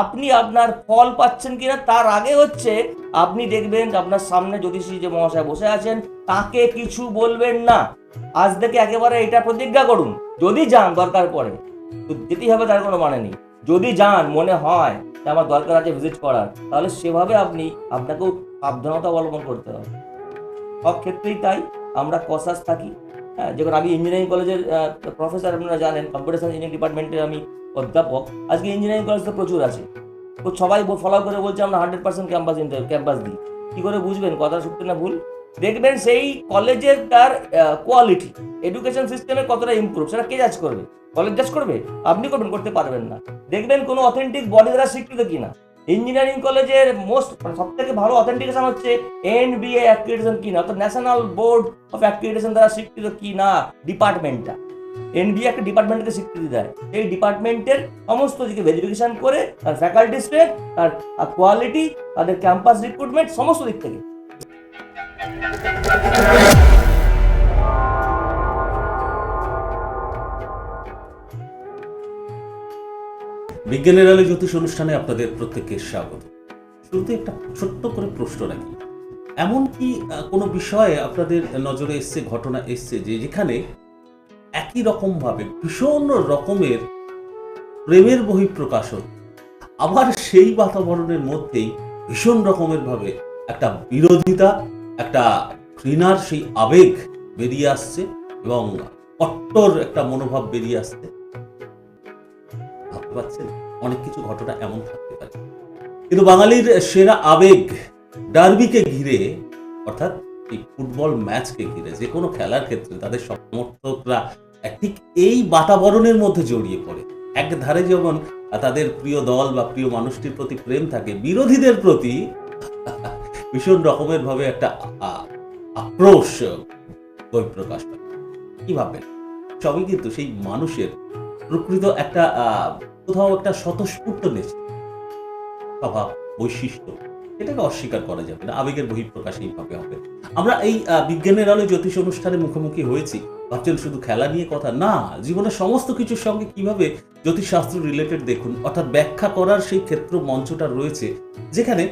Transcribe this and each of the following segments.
আপনি আপনার ফল পাচ্ছেন কিনা তার আগে হচ্ছে আপনি দেখবেন আপনার সামনে জ্যোতিষী যে মহাশয় বসে আছেন, তাকে কিছু বলবেন না। আজ থেকে একেবারে এটা প্রতিজ্ঞা করুন। যদি যান দরকার পড়ে, তো যেতেই হবে তার কোনো মানে নেই। যদি যান, মনে হয় যে আমার দরকার আছে ভিজিট করার, তাহলে সেভাবে আপনি আপনাকেও সাবধানতা অবলম্বন করতে হবে। সব ক্ষেত্রেই তাই, আমরা কসাস থাকি। হ্যাঁ যখন আমি ইঞ্জিনিয়ারিং কলেজের প্রফেসর আপনারা জানেন কম্পিউটার সায়েন্স ইঞ্জিনিয়ারিং ডিপার্টমেন্টের আমি অধ্যাপক, আজকে ইঞ্জিনিয়ারিং কলেজ তো প্রচুর আছে। তো সবাই ফলো করে বলছে, আমরা হান্ড্রেড পার্সেন্ট ক্যাম্পাস ক্যাম্পাস দিই। কী করে বুঝবেন, কথা সত্যি না ভুল? দেখবেন সেই কলেজের তার কোয়ালিটি এডুকেশন সিস্টেমে কতটা ইমপ্রুভ সেটা কে জাজ করবে? কলেজ জাজ করবে? আপনি করবেন, করতে পারবেন না। দেখবেন কোনো অথেন্টিক বডি দ্বারা স্বীকৃত কিনা। ইঞ্জিনিয়ারিং কলেজের মোস্ট সব থেকে ভালো অথেন্টিকেশন হচ্ছে এন বি এ অ্যাক্রিডিটেশন কিনা, অর্থাৎ ন্যাশনাল বোর্ড অফ অ্যাক্রিডিটেশন দ্বারা স্বীকৃত কিনা ডিপার্টমেন্টটা এনবিএ একটা ডিপার্টমেন্টকে স্বীকৃতি দেয়। এই ডিপার্টমেন্টের সমস্ত দিকে ভেরিফিকেশন করে তার ফ্যাকাল্টি স্ট্রেট তার কোয়ালিটি তাদের ক্যাম্পাস রিক্রুটমেন্ট সমস্ত দিক থেকে। বিজ্ঞানের আলো জ্যোতিষ অনুষ্ঠানে আপনাদের প্রত্যেককে স্বাগত। শুরুতে একটা ছোট্ট করে প্রশ্ন রাখি। এমন কি কোনো বিষয়ে আপনাদের নজরে এসছে, ঘটনা এসছে যে যেখানে একই রকম ভাবে ভীষণ রকমের প্রেমের বহিঃপ্রকাশন আবার সেই বাতাবরণের মধ্যেই ভীষণ রকমের ভাবে একটা বিরোধিতা, একটা ঘৃণার সেই আবেগ বেরিয়ে আসছে এবং কট্টর একটা মনোভাব বেরিয়ে আসছে। ভাবতে পারছেন? অনেক কিছু ঘটনা এমন থাকতে পারে। কিন্তু বাঙালির সেরা আবেগ ডার্বিকে ঘিরে, অর্থাৎ এই ফুটবল ম্যাচকে ঘিরে, যে কোনো খেলার ক্ষেত্রে তাদের সমর্থকরা ঠিক এই বাতাবরণের মধ্যে জড়িয়ে পড়ে। এক ধারে যেমন তাদের প্রিয় দল বা প্রিয় মানুষটির প্রতি প্রেম থাকে, বিরোধীদের প্রতি ভীষণ রকমের ভাবে একটা আক্রোশ বহিঃপ্রকাশ পায়। কি ভাববেন? সবই কিন্তু সেই মানুষের প্রকৃত একটা কোথাও একটা স্বতঃস্ফূর্ত নেচে স্বভাব, বৈশিষ্ট্য এটাকে অস্বীকার করা যাবে না। আবেগের বহিঃপ্রকাশ এইভাবে হবে। আমরা এই বিজ্ঞানের আলো জ্যোতিষ অনুষ্ঠানে মুখোমুখি হয়েছি। ভাবছেন শুধু খেলা নিয়ে কথা? না, জীবনের সমস্ত কিছুর সঙ্গে কীভাবে জ্যোতিষশাস্ত্র রিলেটেড দেখুন? অর্থাৎ ব্যাখ্যা করার সেই ক্ষেত্র মঞ্চটা রয়েছে, যেখানে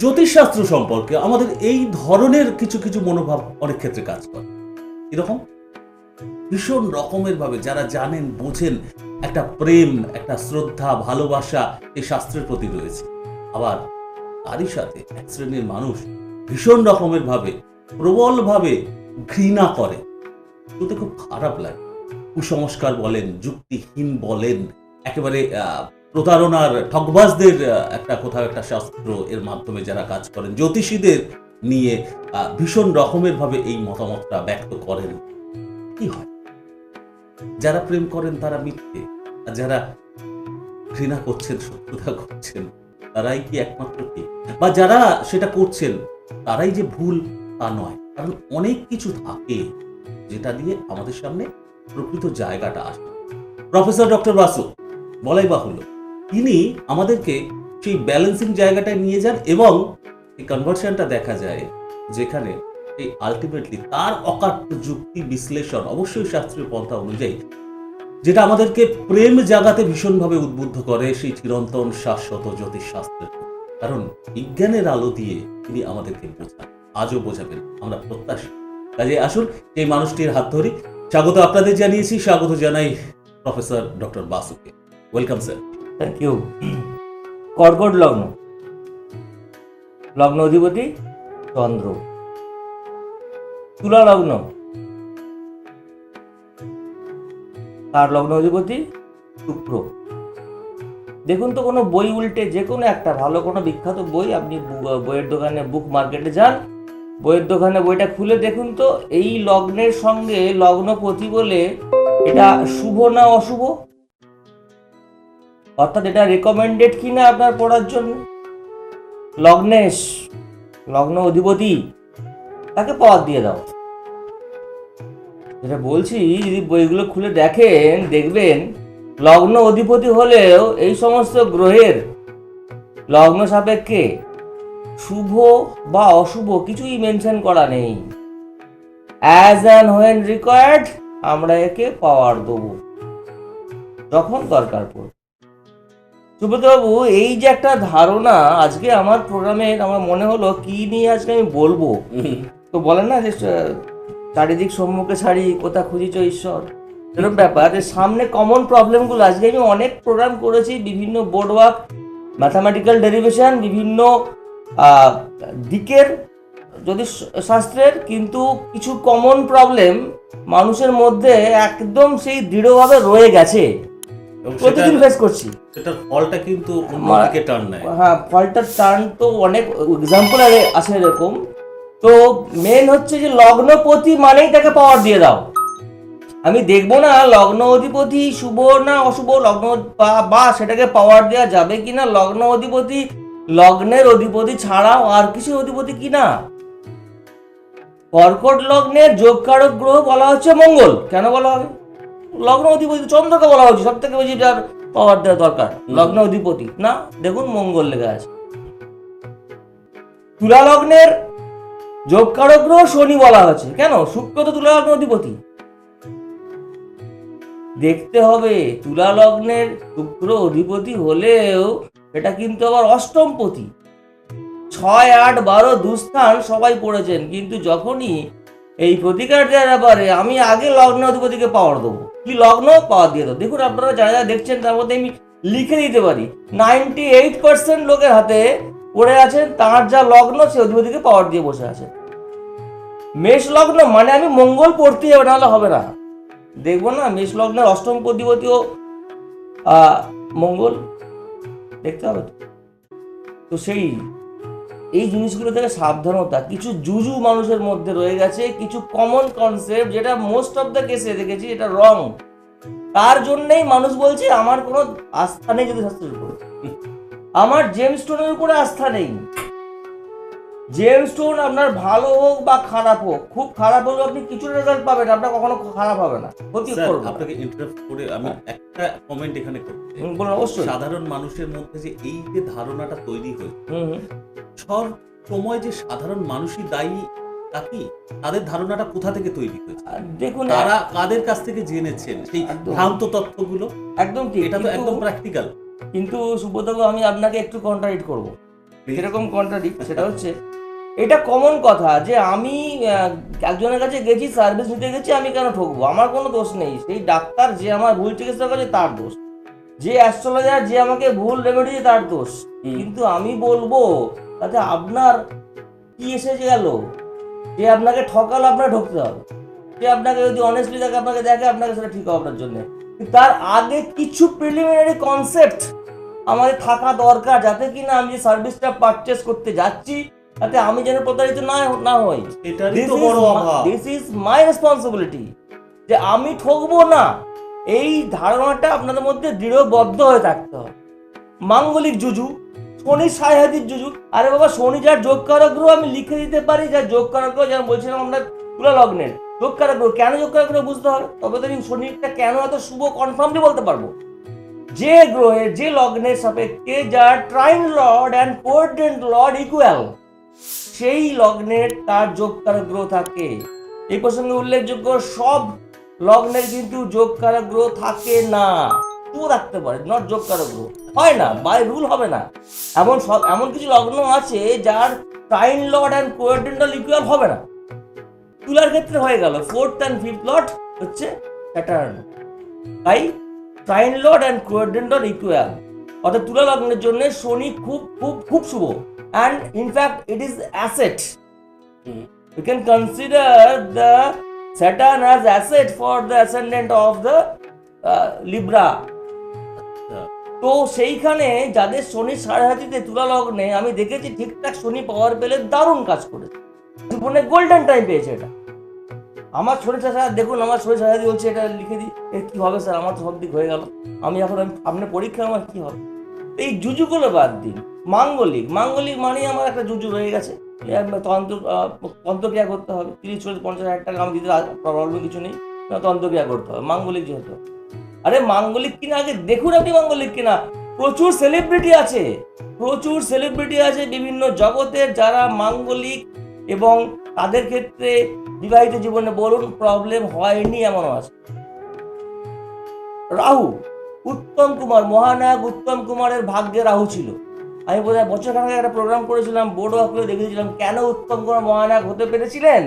জ্যোতিষশাস্ত্র সম্পর্কে আমাদের এই ধরনের কিছু কিছু মনোভাব অনেক ক্ষেত্রে কাজ করে। এরকম ভীষণ রকমের ভাবে যারা জানেন, বোঝেন, একটা প্রেম, একটা শ্রদ্ধা, ভালোবাসা এই শাস্ত্রের প্রতি রয়েছে। আবার তারই সাথে এক শ্রেণির মানুষ ভীষণ রকমের ভাবে প্রবলভাবে ঘৃণা করে। শুনতে খুব খারাপ লাগে। কুসংস্কার বলেন, যুক্তিহীন বলেন, একেবারে প্রতারণার ঠকবাজদের একটা কোথাও একটা শাস্ত্র এর মাধ্যমে যারা কাজ করেন, জ্যোতিষীদের নিয়ে ভীষণ রকমের ভাবে এই মতামতটা ব্যক্ত করেন। কি হয়? যারা প্রেম করেন তারা মিথ্যে, আর যারা ঘৃণা করছেন, শত্রুতা করছেন, তারাই কি একমাত্র ঠিক? বা যারা সেটা করছেন, তারাই যে ভুল তা নয়। কারণ অনেক কিছু থাকে যেটা দিয়ে আমাদের সামনে প্রকৃত জায়গাটা আসে। প্রফেসর ডক্টর বাসু বলাই বাহুল্য। তিনি আমাদেরকে সেই ব্যালেন্সিং জায়গাটায় নিয়ে যান এবং এই কনভার্সনটা দেখা যায় যেখানে এই আলটিমেটলি তার অকাট্য যুক্তি বিশ্লেষণ অবশ্যই শাস্ত্রীয় পন্থা অনুযায়ী, যেটা আমাদেরকে প্রেম জাগাতে ভীষণভাবে উদ্বুদ্ধ করে সেই চিরন্তন শাশ্বত জ্যোতিষ শাস্ত্রের কারণ বিজ্ঞানের আলো দিয়ে তিনি আমাদেরকে বোঝান, আজও বোঝাবেন, আমরা প্রত্যাশী। কাজে আসুন, এই মানুষটির হাত ধরি স্বাগত আপনাদের জানিয়েছি, স্বাগত জানাই প্রফেসর ডক্টর বাসুকে। ওয়েলকাম স্যার থ্যাংক ইউ কর্কট লগ্ন। লগ্ন অধিপতি চন্দ্র। তুলা লগ্ন। তার লগ্ন অধিপতি শুক্র। দেখুন তো কোনো বই উল্টে, যে কোনো একটা ভালো কোনো বিখ্যাত বই আপনি বইয়ের দোকানে বুক মার্কেটে যান বইয়ের দোকানে বইটা খুলে দেখুন তো, এই লগ্নের সঙ্গে লগ্নপতি বলে এটা শুভ না অশুভ? অর্থাৎ এটা রেকমেন্ডেড কিনা আপনার পড়ার জন্য? লগ্নেশ, লগ্ন অধিপতি, তাকে পাওয়ার দিয়ে দাও। যেটা বলছি, যদি বইগুলো খুলে দেখেন, দেখবেন লগ্ন অধিপতি হলেও এই সমস্ত গ্রহের লগ্ন সাপেক্ষে শুভ বা অশুভ কিছুই মেনশন করা নেই। অ্যাজ অ্যান্ড হোয়েন রিকোয়ার্ড আমরা একে পাওয়ার দেবো। যখন দরকার পড়বে। সুব্রতবাবু, এই যে একটা ধারণা আজকে আমার প্রোগ্রামে আমার মনে হলো কি নিয়ে আজকে আমি বলব। তো বলেন না যে, চারিদিক সম্মুখে ছাড়ি, কোথা খুঁজিছ ঈশ্বর? এরকম ব্যাপার। সামনে কমন প্রবলেমগুলো আজকে আমি অনেক প্রোগ্রাম করেছি, বিভিন্ন বোর্ড ওয়ার্ক ম্যাথামেটিক্যাল ডেরিভেশন বিভিন্ন দিকের যদি শাস্ত্রের কিন্তু কিছু কমন প্রবলেম মানুষের মধ্যে একদম সেই দৃঢ়ভাবে রয়ে গেছে। প্রতিদিন সেটা- ফেস করছি। সেটার ফলটা কিন্তু অন্যদিকে টার্ন নেয়। হ্যাঁ ফলটার টার্ন তো অনেক এক্সাম্পল আছে এরকম। তো মেন হচ্ছে যে লগ্নপতি মানেই তাকে পাওয়ার দিয়ে দাও। আমি দেখব না লগ্ন অধিপতি শুভ না অশুভ লগ্ন বা- বা সেটাকে পাওয়ার দেওয়া যাবে কিনা? লগ্ন অধিপতি লগ্নের অধিপতি ছাড়াও আর কিছু অধিপতি কিনা কর্কট লগ্নের যোগকারক গ্রহ বলা হচ্ছে মঙ্গল। কেন বলা হবে? লগ্ন অধিপতি চন্দ্রকে বলা হচ্ছে সব থেকে বেশি যার পাওয়ার দেওয়া দরকার। লগ্ন অধিপতি না? দেখুন মঙ্গল লেখা আছে। তুলা লগ্নের যোগকারক গ্রহ শনি বলা হচ্ছে। কেন? শুক্র তো তুলা লগ্ন অধিপতি। দেখতে হবে তুলা লগ্নের শুক্র অধিপতি হলেও এটা কিন্তু আবার অষ্টম অষ্টমপতি ছয় আট বারো দুস্থান সবাই পড়েছেন কিন্তু যখনই এই প্রতিকার দেওয়ার ব্যাপারে আমি আগে লগ্ন অধিপতিকে পাওয়ার দেবো। কি লগ্ন? পাওয়ার দিয়ে দেবো দেখুন আপনারা যারা যারা দেখছেন তার মধ্যে আমি লিখে দিতে পারি। নাইনটি এইট পার্সেন্ট লোকের হাতে পড়ে আছেন তার যা লগ্ন সে অধিপতিকে পাওয়ার দিয়ে বসে আছে। মেষ লগ্ন মানে আমি মঙ্গল পড়তে হবে নাহলে হবে না। দেখব না মেষ লগ্নের অষ্টম আহ, মঙ্গল। দেখতে হবে তো। তো সেই, এই জিনিসগুলো থেকে সাবধানতা, কিছু জুজু মানুষের মধ্যে রয়ে গেছে, কিছু কমন কনসেপ্ট যেটা মোস্ট অফ দ্য কেসে দেখেছি এটা রং তার জন্যই মানুষ বলছে, আমার কোনো আস্থা নেই যদি শাস্ত্রের উপর। আমার জেমস্টোনের উপরে আস্থা নেই। জেম স্টোন আপনার ভালো হোক বা খারাপ হোক খুব খারাপ হলেও আপনি কিছু রেজাল্ট পাবেন আপনার কখনো খারাপ হবে না ক্ষতি করবে আপনাকে ইন্টারাপ্ট করে আমি একটা কমেন্ট এখানে করতে বলুন অবশ্যই। সাধারণ মানুষের মধ্যে যে এই যে ধারণাটা তৈরি হুম। সব সময় যে সাধারণ মানুষই দায়ী তা কি? তাদের ধারণাটা কোথা থেকে তৈরি হয়েছে? দেখুন তারা কাদের কাছ থেকে জেনেছেন? সেই। ভ্রান্ত তথ্যগুলো? একদম ঠিক এটা তো একদম প্র্যাকটিক্যাল কিন্তু সুব্রতবাবু আমি আপনাকে একটু কন্ট্রাডিক্ট করব। কীরকম কন্ট্রাডিক্ট সেটা হচ্ছে এটা কমন কথা যে আমি একজনের কাছে গেছি সার্ভিস নিতে গেছি আমি কেন ঠকবো? আমার কোনো দোষ নেই। সেই ডাক্তার যে আমার ভুল চিকিৎসা করেছে তার দোষ। যে অ্যাস্ট্রোলজার যে আমাকে ভুল রেমেডি তার দোষ। কিন্তু আমি বলব তাতে আপনার কি এসে গেল? যে আপনাকে ঠকালো আপনার ঢুকতে হবে। যে আপনাকে যদি অনেস্টলি দেখে আপনাকে দেখে আপনাকে সেটা ঠিক হবে আপনার জন্য। তার আগে কিছু প্রিলিমিনারি কনসেপ্ট আমাদের থাকা দরকার যাতে কিনা আমি যে সার্ভিসটা পারচেস করতে যাচ্ছি তাতে আমি যেন প্রতারিত না না হই। এটারই তো বড় অভাব। দিস ইজ মাই রেসপন্সিবিলিটি যে আমি ঠকবো না। এই ধারণাটা আপনাদের মধ্যে দৃঢ়বদ্ধ হয়ে থাকতে হবে। মাঙ্গলিক জুজু শনি সাহায্যের জুজু আরে বাবা শনি যার যোগ কারক গ্রহ আমি লিখে দিতে পারি যার যোগ কারক গ্রহ যেমন বলছিলাম আমরা তুলা লগ্নের। যোগ কারক গ্রহ কেন যোগ কারক গ্রহ বুঝতে হবে? তবে তো শনিটা কেন এত শুভ কনফার্মলি বলতে পারব? যে গ্রহের যে লগ্নের সাপেক্ষে যার trine lord and coordinate lord equal সেই লগ্নের তার যোগকারক গ্রহ থাকে। এই প্রসঙ্গে উল্লেখযোগ্য সব লগ্নের কিন্তু যোগকারক গ্রহ থাকে না। তো রাখতে পারে নট যোগকারক গ্রহ। হয় না বাই রুল হবে না। এমন সব, এমন কিছু লগ্ন আছে যার trine lord and coordinator equal হবে না। তুলার ক্ষেত্রে হয়ে গেল ফোর্থ অ্যান্ড ফিফথ লর্ড হচ্ছে স্যাটার্ন তাই trine lord and coordinator equal অর্থাৎ তুলা লগ্নের জন্য শনি খুব খুব খুব শুভ। And in fact it is asset hmm. Can can the Saturn as asset for the ascendant of the uh, তো সেইখানে যাদের শনি সাড়ে তুলা লগ্নে আমি দেখেছি ঠিকঠাক শনি পাওয়ার পেলে দারুণ কাজ করেছে। জীবনে গোল্ডেন টাইম পেয়েছে এটা। আমার শনি চাষা দেখুন, আমার শনি সাড়ে বলছে, এটা লিখে দিই, এ কি হবে স্যার? আমার তো সব দিক হয়ে গেল। আমি এখন সামনে পরীক্ষা, আমার কি হবে? এই জুজুগুলো বাদ দিন। মাঙ্গলিক মাঙ্গলিক মানেই আমার একটা জুজু রয়ে গেছে। তন্ত্র তন্ত্রক্রিয়া করতে হবে। তিরিশ, চল্লিশ, পঞ্চাশ হাজার টাকা আমি দিতে প্রবলেম কিছু নেই। তন্ত্রক্রিয়া করতে হবে, মাঙ্গলিক যেহেতু। আরে মাঙ্গলিক কিনা? আগে দেখুন আপনি মাঙ্গলিক কিনা। প্রচুর সেলিব্রিটি আছে। প্রচুর সেলিব্রিটি আছে বিভিন্ন জগতের যারা মাঙ্গলিক এবং তাদের ক্ষেত্রে বিবাহিত জীবনে বলুন প্রবলেম হয়নি এমনও আছে রাহু, উত্তম কুমার, মহানায়ক উত্তম কুমারের ভাগ্যে রাহু ছিল। আমি বোধহয় বছর খানেক একটা প্রোগ্রাম করেছিলাম বোর্ড অফে দেখেছিলাম কেন উত্তম কুমার, মহানায়ক হতে পেরেছিলেন?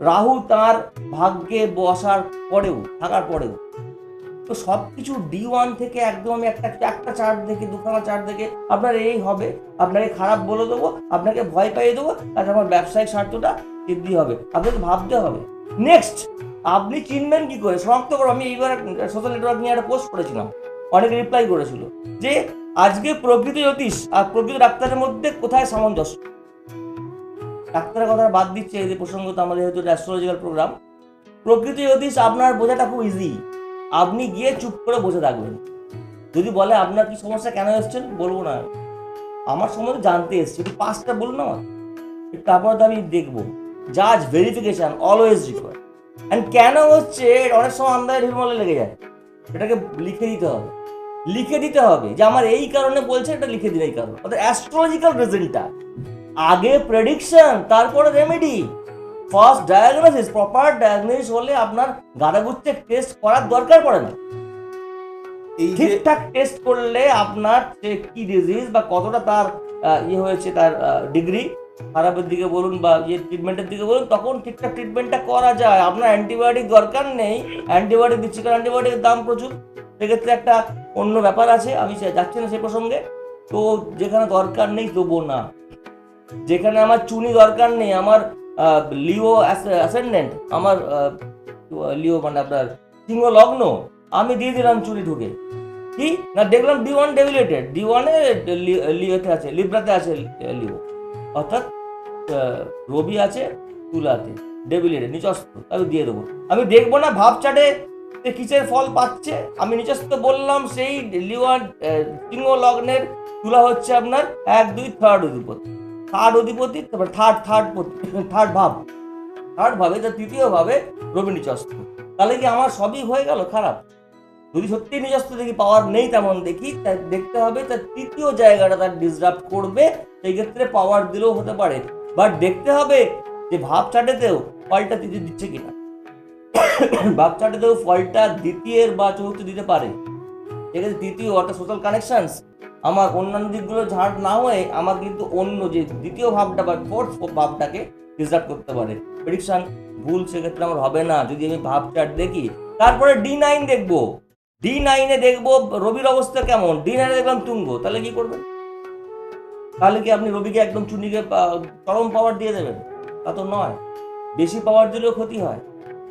রাহু তার ভাগ্যে বসার পরেও, থাকার পরেও। তো সব কিছু ডি ওয়ান থেকে একদম একটা একটা চার্ট দেখে, দুখানা চার্ট দেখে আপনার এই হবে। আপনাকে খারাপ বলে দেবো, আপনাকে ভয় পাইয়ে দেবো আর আমার ব্যবসায়িক স্বার্থটা বৃদ্ধি হবে। আপনাকে ভাবতে হবে। নেক্সট আপনি চিনবেন কি করে? শনাক্ত করো, আমি এইবার সোশ্যাল নেটওয়ার্ক নিয়ে একটা পোস্ট করেছিলাম। অনেক রিপ্লাই করেছিল যে, আজকে প্রকৃত জ্যোতিষ আর প্রকৃত ডাক্তারের মধ্যে কোথায় সামঞ্জস্য? ডাক্তারের কথা বাদ দিচ্ছে, এই যে প্রসঙ্গত আমাদের যেহেতু অ্যাস্ট্রোলজিক্যাল প্রোগ্রাম প্রকৃত জ্যোতিষ আপনার বোঝাটা খুব ইজি আপনি গিয়ে চুপ করে বসে থাকবেন। যদি বলে, আপনার কি সমস্যা? কেন এসছেন? বলব না। আমার সম্বন্ধে জানতে এসছি। একটু পাঁচটা বলুন না আমার তারপর তো আমি দেখব। জাজ ভেরিফিকেশান অলওয়েজ রিকোয়ার অ্যান্ড কেন হচ্ছে? অনেক সময় আন্দাজে ঢিলমলে লেগে যায়। এটাকে লিখে দিতে হবে। লিখে দিতে হবে যে, আমার এই কারণে বলছে, এটা লিখে দিন এই কারণ। অর্থাৎ অ্যাস্ট্রোলজিক্যাল রিজনটা আগে প্রেডিকশন তারপরে remedy first diagnosis proper diagnosis হলে আপনার গাদাগুচ্ছে টেস্ট করার দরকার পড়ে না। এই যে ঠিকঠাক টেস্ট করলে আপনার যে কি ডিজিজ বা কতটা তার ইয়ে হয়েছে তার ডিগ্রি খারাপের দিকে বলুন বা ইয়ে ট্রিটমেন্টের দিকে বলুন তখন ঠিকঠাক ট্রিটমেন্টটা করা যায়। আপনার অ্যান্টিবায়োটিক দরকার নেই। অ্যান্টিবায়োটিক দিচ্ছি কারণ অ্যান্টিবায়োটিকের দাম প্রচুর। সেক্ষেত্রে একটা অন্য ব্যাপার আছে আমি সে- যাচ্ছি না সে প্রসঙ্গে। তো যেখানে দরকার নেই তবুও না। যেখানে আমার চুনি দরকার নেই আমার লিও অ্যাসেন্ডেন্ট, আমার লিও মানে আপনার সিংহ লগ্ন আমি দিয়ে দিলাম চুরি ঢুকে। কি? না, দেখলাম ডি ওয়ান ডেভিলেটেড ডি ওয়ানে লিওতে আছে, লিব্রাতে আছে লিও। অর্থাৎ রবি আছে, তুলাতে ডেভিলেটেড নিচস্ত আমি দিয়ে দেবো। আমি দেখব না, ভাব চাটে কিসের ফল পাচ্ছে? আমি নিচস্ত বললাম, সেই লিওয়ান সিংহ লগ্নের তুলা হচ্ছে আপনার এক, দুই থার্ড অধিপতি। থার্ড অধিপতি, তারপরে থার্ড থার্ড থার্ড ভাব। থার্ড ভাবে, তার তৃতীয় ভাবে রবি নিচস্ত তাহলে কি আমার সবই হয়ে গেল? খারাপ। যদি সত্যি নিজস্ব দেখি পাওয়ার নেই তেমন দেখি, তা দেখতে হবে, তার তৃতীয় জায়গাটা তার ডিসরাপ্ট করবে, সেই ক্ষেত্রে পাওয়ার দিলেও হতে পারে। বাট দেখতে হবে যে ভাব চাটেতেও ফলটা তৃতীয় দিচ্ছে কিনা। ভাব চাটেতেও ফলটা দ্বিতীয়ের বা চতুর্থ দিতে পারে। ঠিক আছে, তৃতীয়, অর্থাৎ সোশ্যাল কানেকশনস আমার অন্যান্য দিকগুলো ঝাঁট না হয়ে আমার কিন্তু অন্য যে দ্বিতীয় ভাবটা বা ফোর্থ ভাবটাকে ডিসরাপ্ট করতে পারে। প্রেডিকশন ভুল সেক্ষেত্রে আমার হবে না। যদি আমি ভাব চার্ট দেখি, তারপরে ডি নাইন দেখব। ডি নাইনে দেখব রবির অবস্থা কেমন? ডি নাইনে দেখলাম তুঙ্গ। তাহলে কি করবেন তাহলে কি আপনি রবিকে একদম চুনিকে চরম পাওয়ার দিয়ে দেবেন? তা তো নয়। বেশি পাওয়ার দিলেও ক্ষতি হয়।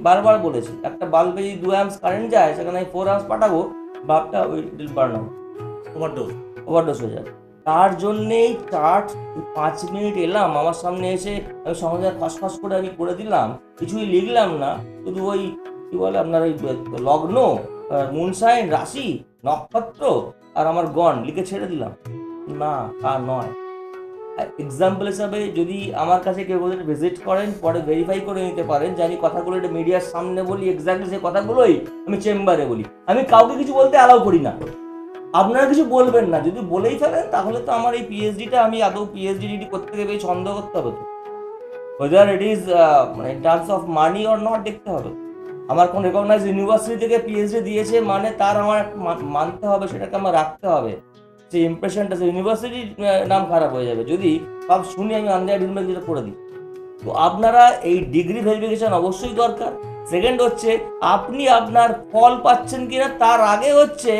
বারবার বলেছি, একটা বাল্বে যদি দু অ্যাম্পস কারেন্ট যায়, সেখানে আমি ফোর অ্যাম্পস পাঠাবো বাল্বটা ওই বার্ন overdose। ওভারডোজ হয়ে যাবে তার জন্যেই চার্ট পাঁচ মিনিট এলাম, আমার সামনে এসে আমি সমাজে খসখস করে আমি করে দিলাম, কিছুই লিখলাম না। শুধু ওই কি বলে আপনার ওই লগ্ন মুনসাইন, রাশি, নক্ষত্র আর আমার গণ লিখে ছেড়ে দিলাম। না, তা নয়। এক্সাম্পল হিসাবে যদি আমার কাছে কেউ বলে ভিজিট করেন, পরে ভেরিফাই করে নিতে পারেন যে আমি কথাগুলো এটা মিডিয়ার সামনে বলি এক্স্যাক্টলি সেই কথাগুলোই আমি চেম্বারে বলি। আমি কাউকে কিছু বলতে অ্যালাউ করি না। আপনারা কিছু বলবেন না, যদি বলেই ফেলেন তাহলে তো আমার এই পিএইচডিটা আমি আদৌ পিএইচডি ডিডি করতে গেলে ছন্দ করতে হবে তো। ওয়েদার ইট ইজ মানে in terms of money or not দেখতে হবে। আমার কোন রেকগনাইজ ইউনিভার্সিটি থেকে পিএইচডি দিয়েছে মানে তার আমার মানতে হবে, সেটাকে আমার রাখতে হবে। সেই ইমপ্রেশনটা সেই ইউনিভার্সিটির নাম খারাপ হয়ে যাবে। যদি সব শুনি আমি আন্দাজ করে দিই। তো আপনারা এই ডিগ্রি ভেরিফিকেশন অবশ্যই দরকার। সেকেন্ড হচ্ছে, আপনি আপনার ফল পাচ্ছেন কিনা, তার আগে হচ্ছে,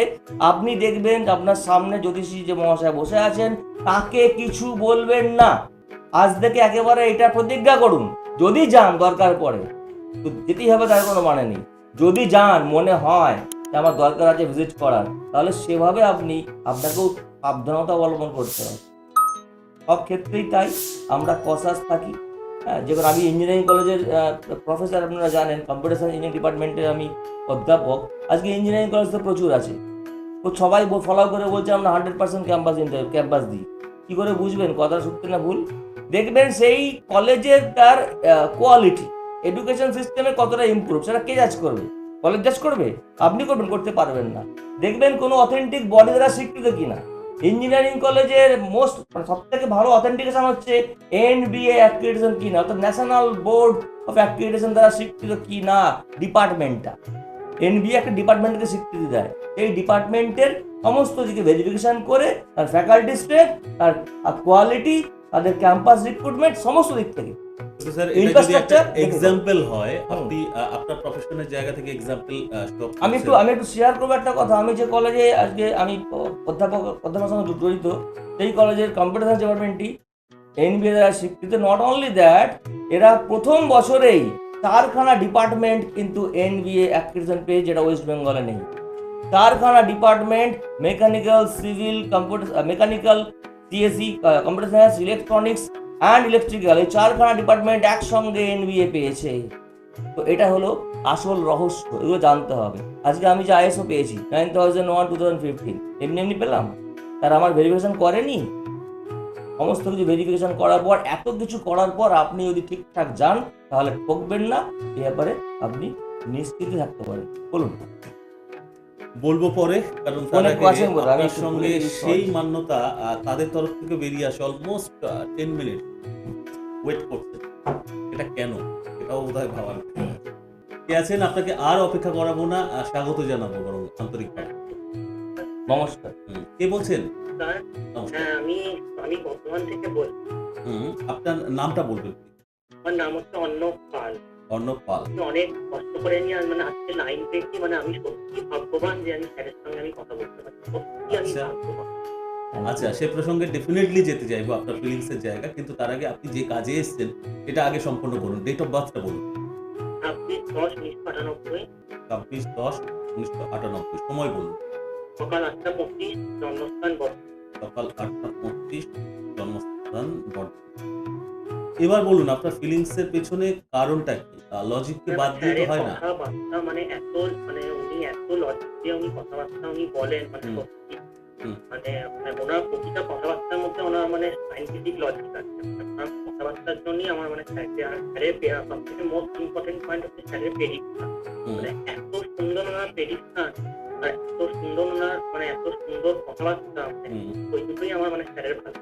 আপনি দেখবেন আপনার সামনে জ্যোতিষী যে মহাশয় বসে আছেন, তাকে কিছু বলবেন না। আজ থেকে একেবারে এটা প্রতিজ্ঞা করুন, যদি যান দরকার পড়ে, তো যেতেই হবে, তার কোনো মানে নেই। যদি যান, মনে হয় যে আমার দরকার আছে ভিজিট করার, তাহলে সেভাবে আপনি আপনাকেও সাবধানতা অবলম্বন করতে হবে। সব ক্ষেত্রেই তাই, আমরা কসাস থাকি। যেমন আমি ইঞ্জিনিয়ারিং কলেজের প্রফেসর আপনারা জানেন কম্পিউটার সায়েন্স ইঞ্জিনিয়ারিং ডিপার্টমেন্টের আমি অধ্যাপক। আজকে ইঞ্জিনিয়ারিং কলেজ তো প্রচুর আছে। তো সবাই ফলো করে বলছে, আমরা hundred percent campus interview campus দিই। কী করে বুঝবেন? কথা সত্যি না ভুল? দেখবেন সেই কলেজের তার কোয়ালিটি এডুকেশন সিস্টেমে কতটা ইমপ্রুভ সেটা কে জাজ করবে? কলেজ জাজ করবে? আপনি করবেন, করতে পারবেন না। দেখবেন কোনো অথেন্টিক বডি দ্বারা স্বীকৃত কিনা। ইঞ্জিনিয়ারিং কলেজের মোস্ট মানে সব থেকে ভালো অথেন্টিকেশন হচ্ছে এন বি এনবিএ অ্যাক্রিডিটেশন কিনা অর্থাৎ ন্যাশনাল বোর্ড অফ অ্যাক্রিডিটেশন দ্বারা স্বীকৃত কি না? ডিপার্টমেন্টটা এনবিএ একটা ডিপার্টমেন্টকে স্বীকৃতি দেয়। এই ডিপার্টমেন্টের সমস্ত দিকে ভেরিফিকেশন করে তার ফ্যাকাল্টি স্ট্রেংথ তার কোয়ালিটি তাদের ক্যাম্পাস রিক্রুটমেন্ট সমস্ত দিক থেকে। এক্সাম্পল হয় আপনি আপনার প্রফেশনের জায়গা থেকে এক্সাম্পল আমি একটু আমি একটু শেয়ার করব একটা কথা। আমি যে কলেজে আজকে আমি অধ্যাপক অধ্যাপকের সঙ্গে জড়িত সেই কলেজের কম্পিউটার সায়েন্স ডিপার্টমেন্টটি এনবিএ দ্বারা স্বীকৃত নট অনলি দ্যাট এরা প্রথম বছরেই চারখানা ডিপার্টমেন্ট কিন্তু এনবিএ অ্যাক্রিডিটেশন পেয়ে যেটা ওয়েস্ট বেঙ্গলে নেই। চারখানা department mechanical civil computer mechanical CSE computer science electronics and electrical এই চারখানা ডিপার্টমেন্ট একসঙ্গে এনবিএ পেয়েছে। তো এটা হলো আসল রহস্য, এগুলো জানতে হবে। আজকে আমি যে আইএসও পেয়েছি nine thousand one two thousand fifteen এমনি এমনি পেলাম? তার আমার ভেরিফিকেশন করেনি? সমস্ত কিছু ভেরিফিকেশন করার পর, এত কিছু করার পর আপনি যদি ঠিকঠাক যান, তাহলে ঠকবেন না, এ ব্যাপারে আপনি নিশ্চিত থাকতে পারেন। বলুন। বলব পরে কারণ আপনার সঙ্গে সেই মান্যতা তাদের তরফ থেকে বেরিয়ে আসে অলমোস্ট টেন মিনিট ওয়েট করছে। এটা কেন? এটাও বোধ হয় ভাবার কে আছেন? আপনাকে আর অপেক্ষা করাবো না স্বাগত জানাব বরং আন্তরিকভাবে নমস্কার। হুম, কে বলছেন? হ্যাঁ আমি আমি বর্ধমান থেকে বলছি। আপনার নামটা বলবেন। আমার নাম হচ্ছে অর্ণব পাল। অর্ণব পাল। অনেক কষ্ট করে নিয়ে আজ মানে আজকে লাইন পেয়েছি মানে আমি সত্যি ভাগ্যবান যে আমি স্যারের সঙ্গে আমি কথা বলতে পারছি সত্যি আমি আচ্ছা। ভাগ্যবান। আচ্ছা সে প্রসঙ্গে ডেফিনেটলি যেতে চাইব আপনার ফিলিংস এর জায়গা কিন্তু তার আগে আপনি যে কাজে এসেছেন এটা আগে সম্পন্ন করুন। ডেট অফ বার্থটা বলুন। ছাব্বিশ দশ উনিশশো আটানব্বই। ছাব্বিশ দশ উনিশশো আটানব্বই। সময় বলুন। সকাল আটটা পঁচিশ জন্মস্থান বর্ধমান। সকাল আটটা পঁচিশ জন্মস্থান বর্ধমান। এবার বলুন আপনার ফিলিংস এর পেছনে কারণটা কি? লজিককে বাদ দিয়ে তো হয় না। কথাবার্তা মানে এত মানে উনি এত লজিক দিয়ে উনি কথাবার্তা উনি বলেন মানে সত্যি। মানে মানে ওনার প্রতিটা কথাবার্তার মধ্যে ওনার মানে সাইন্টিফিক লজিক আছে। কথাবার্তার জন্যই আমার মানে স্যারের সব থেকে মোস্ট ইম্পর্টেন্ট পয়েন্ট হচ্ছে স্যারের প্রেডিকশন মানে এত সুন্দর ওনার প্রেডিকশন আর এত সুন্দর ওনার মানে এত সুন্দর কথাবার্তা মানে ওই দুটোই আমার মানে স্যারের ভালো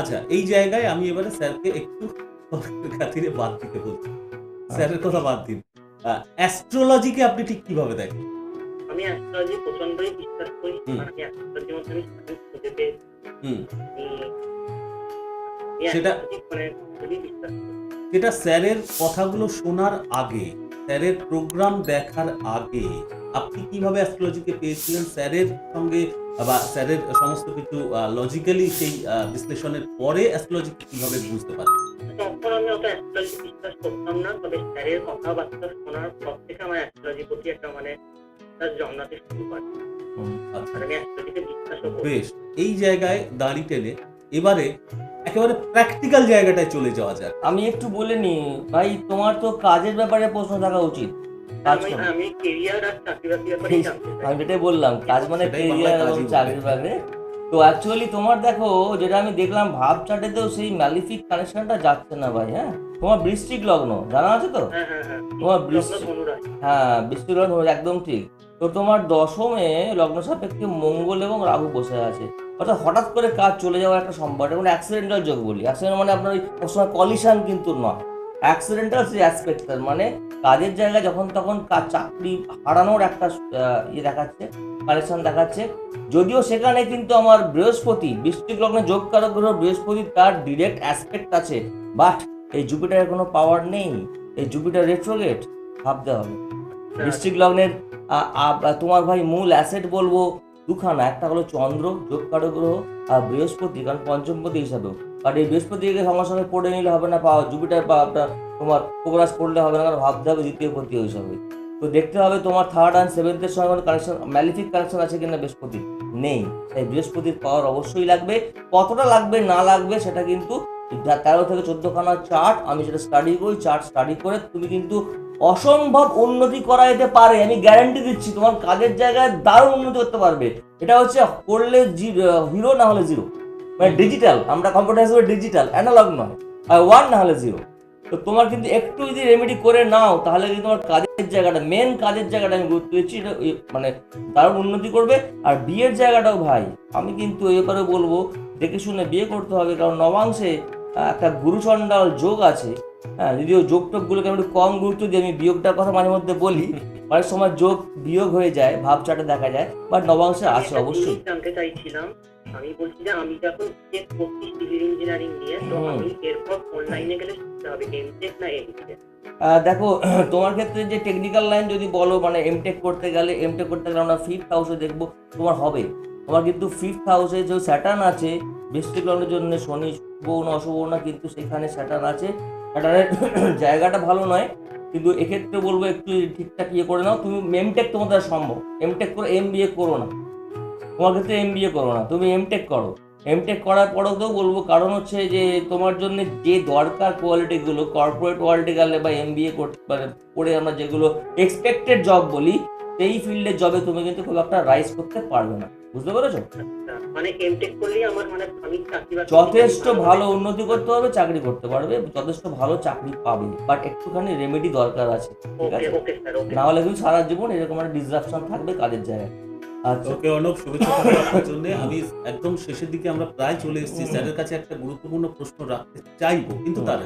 আচ্ছা এই জায়গায় আমি এবারে স্যারকে একটু খাতিরে বাদ দিতে বলছি। স্যারের কথা বাদ দিন। অ্যাস্ট্রোলজিকে আপনি ঠিক কীভাবে দেখেন? আমি অ্যাস্ট্রোলজি প্রচন্ডই বিশ্বাস করি। আমি অ্যাস্ট্রোলজির মধ্যে আমি খুঁজে পেয়েছি সেটা- মানে সেটা স্যারের কথাগুলো শোনার আগে স্যারের প্রোগ্রাম দেখার আগে আপনি কীভাবে অ্যাস্ট্রোলজিকে পেয়েছিলেন? স্যারের সঙ্গে বা স্যারের সমস্ত কিছু লজিক্যালি সেই বিশ্লেষণের পরে অ্যাস্ট্রোলজি কীভাবে বুঝতে পারেন তখন আমি অত অ্যাস্ট্রোলজি বিশ্বাস করতাম না তবে স্যারের কথাবার্তা শোনার পর থেকে আমার অ্যাস্ট্রোলজি প্রতি একটা মানে জন্মাতে শুরু করে আচ্ছা। আমি অ্যাস্ট্রোলজিকে বিশ্বাসও বেশ এই জায়গায় দাঁড়ি টেনে এবারে একেবারে প্র্যাকটিক্যাল জায়গাটায় চলে যাওয়া যাক। আমি একটু বলে নি ভাই তোমার তো কাজের ব্যাপারে প্রশ্ন থাকা উচিত। কাজ আমি কেরিয়ার আর যেটাই বললাম কাজ মানে কেরিয়ার এবং চাকরির ব্যাপারে। তো অ্যাকচুয়ালি তোমার দেখো যেটা আমি দেখলাম ভাব চাটেতেও সেই ম্যালিফিক কানেকশনটা যাচ্ছে না ভাই হ্যাঁ? তোমার বৃষ্টিক লগ্ন জানা আছে তো? হ্যাঁ হ্যাঁ হ্যাঁ। তোমার বৃষ্টি হ্যাঁ বৃষ্টিক লগ্ন একদম ঠিক। তো তোমার দশমে লগ্ন সাপেক্ষে মঙ্গল এবং রাহু বসে আছে। অর্থাৎ হঠাৎ করে কাজ চলে যাওয়ার একটা এটা মানে অ্যাক্সিডেন্টাল যোগ বলি। অ্যাক্সিডেন্ট মানে আপনার ওই সময় কলিশন কিন্তু নয়। অ্যাক্সিডেন্টাল সেই অ্যাসপেক্ট মানে কাজের জায়গায় যখন তখন কাজ চাকরি হারানোর একটা ইয়ে দেখাচ্ছে কালেকশন দেখাচ্ছে। যদিও সেখানে কিন্তু আমার বৃহস্পতি বৃষ্টিক লগ্নে যোগকারক গ্রহ বৃহস্পতি, তার ডিরেক্ট অ্যাসপেক্ট আছে। বাট এই জুপিটারের কোনো পাওয়ার নেই। এই জুপিটার রেট্রোগেট ভাবতে হবে। বৃশ্চিক লগ্নের তোমার ভাই মূল অ্যাসেট বলব, দুখানা। একটা হলো চন্দ্র, যোগকারক গ্রহ, আর বৃহস্পতি, কারণ পঞ্চমপতি হিসাবেও কারণ এই বৃহস্পতিকে সঙ্গে সঙ্গে পড়ে নিলে হবে না পাওয়া জুপিটার বা আপনার তোমার কোবরাস পড়লে হবে না, কারণ ভাবতে হবে দ্বিতীয় পতি হিসাবে তো দেখতে হবে তোমার থার্ড অ্যান্ড সেভেন্থের সঙ্গে কোনো কানেকশন ম্যালিফিক কানেকশন আছে কিনা বৃহস্পতি? নেই। তাই বৃহস্পতির পাওয়ার অবশ্যই লাগবে। কতটা লাগবে, না লাগবে, সেটা কিন্তু তেরো থেকে চোদ্দ খানা চার্ট আমি সেটা স্টাডি করি। চার্ট স্টাডি করে তুমি কিন্তু অসম্ভব উন্নতি করা যেতে পারে, আমি গ্যারান্টি দিচ্ছি, তোমার কাজের জায়গায় দারুণ উন্নতি করতে পারবে। এটা হচ্ছে করলে হিরো না হলে জিরো মানে ডিজিটাল আমরা কম্পিউটার হিসেবে ডিজিটাল অ্যানালগ নয়। আর ওয়ান না হলে জিরো তো তোমার কিন্তু একটু যদি রেমেডি করে নাও, তাহলে কিন্তু তোমার কাজের জায়গাটা মেন কাজের জায়গাটা আমি গুরুত্ব দিচ্ছি, এটা মানে দারুণ উন্নতি করবে। আর বিয়ের জায়গাটাও ভাই, আমি কিন্তু এ ব্যাপারে বলব, দেখে শুনে বিয়ে করতে হবে, কারণ নবাংশে একটা গুরুচণ্ডাল যোগ আছে। হ্যাঁ যদিও যোগ টোগগুলোকে আমি একটু কম গুরুত্ব দিই আমি বিয়োগটার কথা মাঝে মধ্যে বলি। অনেক সময় যোগ বিয়োগ হয়ে যায় ভাব চাটে দেখা যায় বাট নবাংশে আছে অবশ্যই। জানতে চাইছিলাম আমি বলছি যে আমি যখন চেক করছি সিভিল ইঞ্জিনিয়ারিং নিয়ে তো আমি এরপর অনলাইনে গেলে শিখতে হবে এমটেক না এমটেক দেখো তোমার ক্ষেত্রে যে টেকনিক্যাল লাইন যদি বলো মানে এমটেক করতে গেলে এমটেক করতে গেলে আমরা ফিফথ হাউসে দেখব তোমার হবে। তোমার কিন্তু ফিফথ হাউসে যে স্যাটার্ন আছে বৃষ্টিক লগ্নের জন্য শনি শুভ না অশুভ না কিন্তু সেখানে স্যাটার্ন আছে। স্যাটার্নের জায়গাটা ভালো নয়, কিন্তু এক্ষেত্রে বলব একটু ঠিকঠাক ইয়ে করে নাও। তুমি এমটেক তোমার দ্বারা সম্ভব। এমটেক করে এম বিএ করো না। তোমার ক্ষেত্রে এম বিএ করো না। তুমি এমটেক করো। এমটেক করার পরেও তো বলব কারণ হচ্ছে যে তোমার জন্য যে দরকার কোয়ালিটিগুলো কর্পোরেট ওয়ার্ল্ডে গেলে বা এম বিএ করতে পারে, করে আমরা যেগুলো এক্সপেক্টেড জব বলি সেই ফিল্ডে জবে তুমি কিন্তু খুব একটা রাইজ করতে পারবে না। বুঝতে পেরেছ? মানে এমটেক করলেই আমার মানে আমি চাকরি যথেষ্ট ভালো উন্নতি করতে হবে চাকরি করতে পারবে যথেষ্ট ভালো চাকরি পাবে। বাট একটুখানি রেমেডি দরকার আছে ঠিক আছে? ওকে স্যার ওকে না হলে কিন্তু সারা জীবন এরকম একটা ডিসরাপশন থাকবে কাজের জায়গায়। আচ্ছা। ওকে অনেক শুভেচ্ছা আপনার জন্য। আমি একদম শেষের দিকে আমরা প্রায় চলে এসেছি। স্যারের কাছে একটা গুরুত্বপূর্ণ প্রশ্ন রাখতে চাইব কিন্তু তার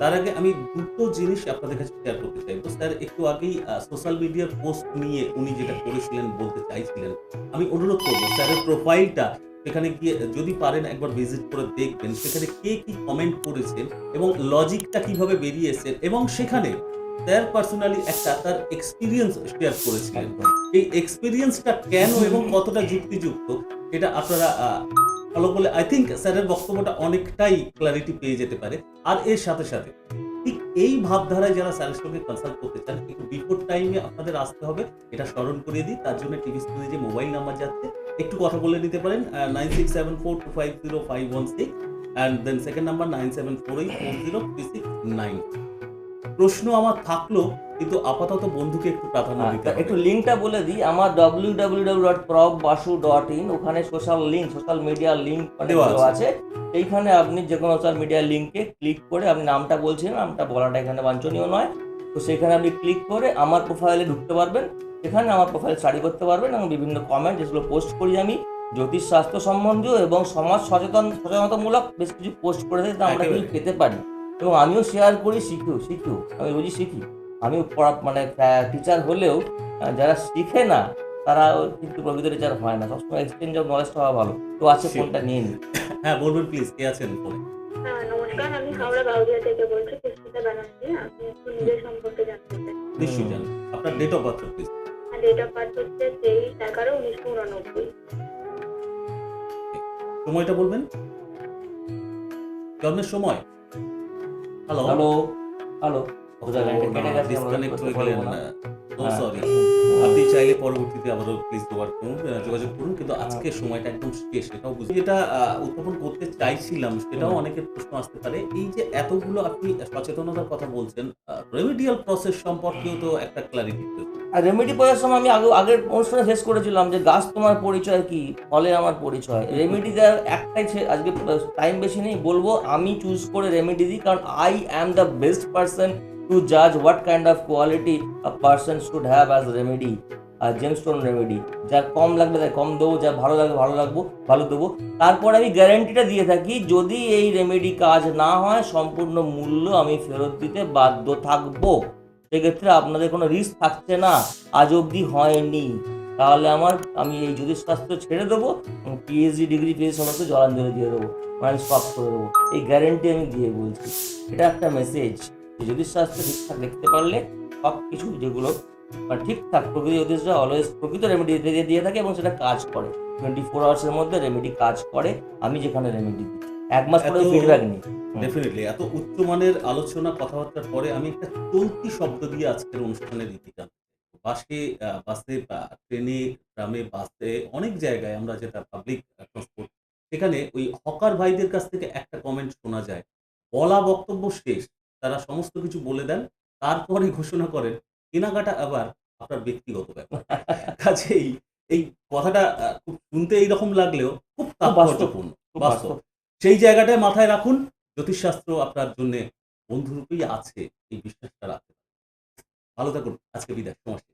তার আগে আমি দুটো জিনিস আপনাদের কাছে শেয়ার করতে চাইব। স্যার একটু আগেই সোশ্যাল মিডিয়ার পোস্ট নিয়ে উনি যেটা করেছিলেন বলতে চাইছিলেন আমি অনুরোধ করব স্যারের প্রোফাইলটা সেখানে গিয়ে যদি পারেন একবার ভিজিট করে দেখবেন সেখানে কে কি কমেন্ট করেছেন এবং লজিকটা কীভাবে বেরিয়েছে এবং সেখানে স্যার পার্সোনালি একটা তার এক্সপিরিয়েন্স শেয়ার করেছিলেন। এই এক্সপিরিয়েন্সটা কেন এবং কতটা যুক্তিযুক্ত এটা আপনারা ফলো করলে আই থিঙ্ক স্যারের বক্তব্যটা অনেকটাই ক্লারিটি পেয়ে যেতে পারে। আর এর সাথে সাথে, ঠিক এই ভাবধারায় যারা স্যারের সঙ্গে কনসাল্ট করতে চান একটু বিফোর টাইমে আপনাদের আসতে হবে, এটা স্মরণ করিয়ে দিই। তার জন্য টিভি স্ক্রিনে যে মোবাইল নাম্বার যাচ্ছে, একটু কথা বলে নিতে পারেন nine six seven four two five zero five one six and then second number nine seven four eight four zero three six nine প্রশ্ন আমার থাকল কিন্তু আপাতত বন্ধুকে একটু প্রাধান্য দিতে আচ্ছা, একটু লিঙ্কটা বলে দিই। আমার ডব্লিউ ডাব্লিউ ডাব্লিউ ডট প্রব বাসু ডট ইন ওখানে social link social media link আছে। এইখানে আপনি যে কোনো সোশ্যাল মিডিয়া লিঙ্কে ক্লিক করে আপনি নামটা বলছেন নামটা বলাটা এখানে বাঞ্ছনীয় নয়। তো সেখানে আপনি ক্লিক করে আমার প্রোফাইলে ঢুকতে পারবেন। সেখানে আমার প্রোফাইল স্টাডি করতে পারবেন এবং বিভিন্ন কমেন্ট যেগুলো পোস্ট করি আমি। জ্যোতিষ স্বাস্থ্য সম্বন্ধীয় এবং সমাজ সচেতন সচেতনতামূলক বেশ কিছু পোস্ট করে দিতে আমরা কিছু। পেতে পারি। এবং আমিও শেয়ার করি শিখিও শিখিও আমি রোজই শিখি। আমিও পড়া মানে টিচার হলেও যারা শিখে না তারা কিন্তু প্রকৃত টিচার হয় না। সবসময় এক্সচেঞ্জ অফ নলেজটা হওয়া ভালো। তো আছে. ফোনটা নিয়ে নিই হ্যাঁ বলবেন প্লিজ কে আছেন ফোনে? হ্যাঁ নমস্কার আমি হাওড়া গাউদিয়া থেকে বলছি পুষ্পিতা ব্যানার্জি। আপনি একটু নিজের সম্পর্কে জানতে চাই নিশ্চয়ই জানেন আপনার date of birth please date of birth হচ্ছে তেইশ এগারো উনিশশো উননব্বই। সময়টা বলবেন? জন্মের সময়? হ্যালো হ্যালো হ্যালো ডিসকানেক্ট হয়ে গেলেন না। ও হ্যাঁ। সরি আপনি চাইলে পরবর্তীতে আবারও প্লিজ যোগাযোগ করুন যোগাযোগ করুন কিন্তু আজকে সময়টা একদম শেষ এটাও বুঝি যেটা উত্থাপন করতে চাইছিলাম সেটাও অনেকের প্রশ্ন আসতে পারে। এই যে এতগুলো আপনি সচেতনতার কথা বলছেন রেমিডিয়াল প্রসেস সম্পর্কেও তো একটা ক্লারিটি আর রেমেডি পড়ার সময় আমি আগে আগের অনুষ্ঠানে শেষ করেছিলাম যে গাছ তোমার পরিচয় কি ফলে আমার পরিচয়। রেমেডি দেওয়ার একটাই আজকে টাইম বেশি নেই। বলব আমি চুজ করে রেমেডি দিই কারণ I am the best person to জাজ what kind of quality a person should have as remedy আর জেমস্টোন রেমেডি যা কম লাগবে তাই কম দেবো, যা ভালো লাগবে ভালো লাগবো, ভালো দেবো। তারপর আমি গ্যারেন্টিটা দিয়ে থাকি, যদি এই রেমেডি কাজ না হয়, সম্পূর্ণ মূল্য আমি ফেরত দিতে বাধ্য থাকব। সেক্ষেত্রে আপনাদের কোনো রিস্ক থাকছে না, আজ অবধি হয়নি। তাহলে আমার, আমি এই জ্যোতিষশাস্ত্র ছেড়ে দেবো পিএইচডি ডিগ্রি পেয়ে সমস্ত জলাঞ্জলি দিয়ে দেবো মানে স্টপ করে দেবো। এই গ্যারেন্টি আমি দিয়ে বলছি। এটা একটা মেসেজ যে জ্যোতিষশাস্ত্র ঠিকঠাক দেখতে পারলে সব কিছু যেগুলো মানে ঠিকঠাক প্রকৃতি জ্যোতিষরা অলওয়েজ প্রকৃত রেমেডি দিয়ে দিয়ে থাকে এবং সেটা কাজ করে। টোয়েন্টি ফোর আওয়ার্সের মধ্যে রেমেডি কাজ করে আমি যেখানে রেমেডি দিই। এক মাস পরে ফিডব্যাক নিই। ডেফিনেটলি এত উচ্চমানের আলোচনা কথাবার্তার পরে আমি একটা চলতি শব্দ দিয়ে আজকের অনুষ্ঠানে দিতে চান বাসে বাসে ট্রেনে ট্রামে বাসে অনেক জায়গায় আমরা যেটা পাবলিক ট্রান্সপোর্ট সেখানে ওই হকার ভাইদের কাছ থেকে একটা কমেন্ট শোনা যায়। বলা বক্তব্য শেষ তারা সমস্ত কিছু বলে দেন তারপরে ঘোষণা করেন। কেনাকাটা আবার আপনার ব্যক্তিগত ব্যাপার। কাজেই এই কথাটা খুব শুনতে এইরকম লাগলেও খুব তাৎপর্যপূর্ণ বাস্তব। সেই জায়গাটায় মাথায় রাখুন জ্যোতিষশাস্ত্র আপনার জন্য বন্ধুরূপেই আছে এই বিশ্বাসটা রাখতে ভালো থাকুন আজকে বিদায় সমস্যা